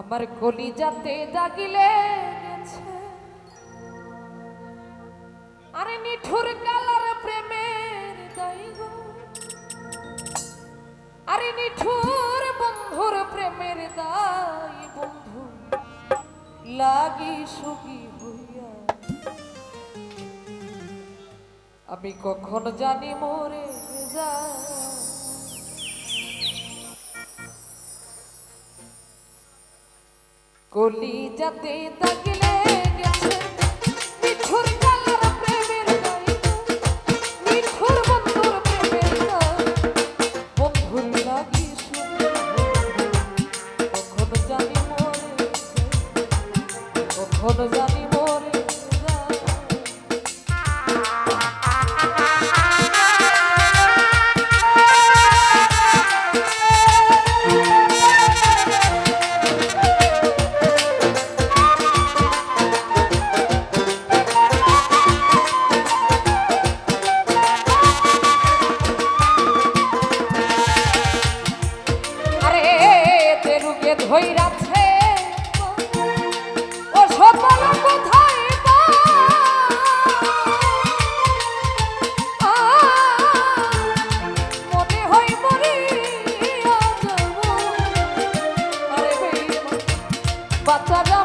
আমার কলিজাতে জাগিলে গেছে। আরে নিঠুর কালার প্রেমের দাইগ আরে নিঠুর বন্ধুর প্রেমের দাই বন্ধু, লাগি সুখী হইয়া। আমি কখন জানি মরে যায়। কলি যাতে থাকলে ধৈরাছে ও সপন কোথায় বাচ্চারা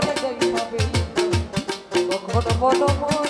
মনে দেখি কখনো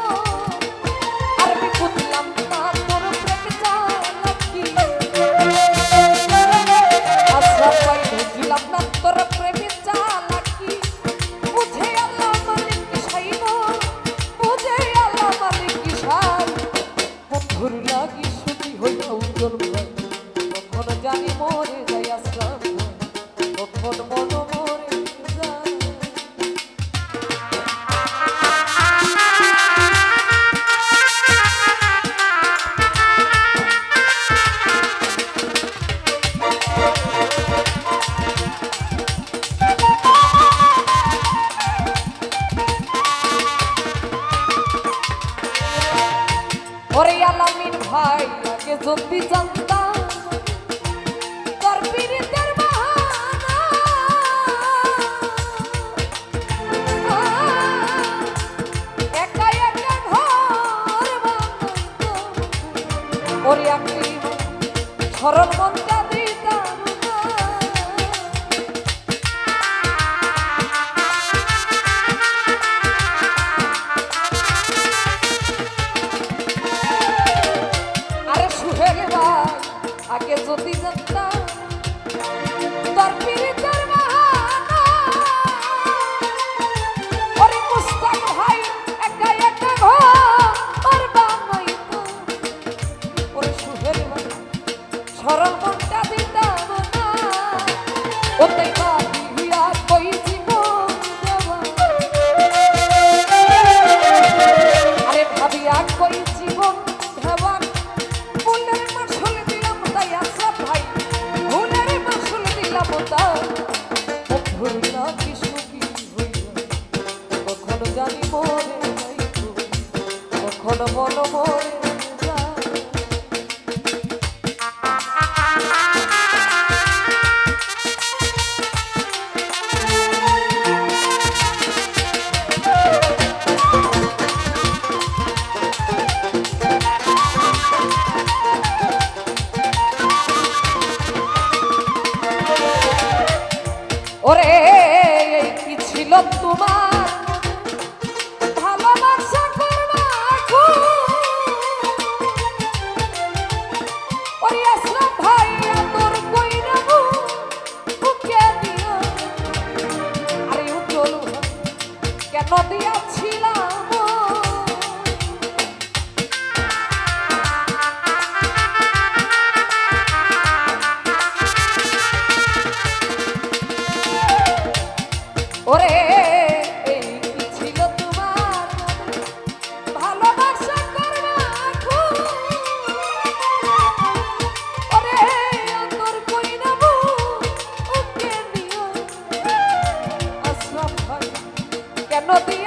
চব্বিশ বলো কি ছিল তোমার কেন দিয়াছিলাম ওরে Robin.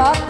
시작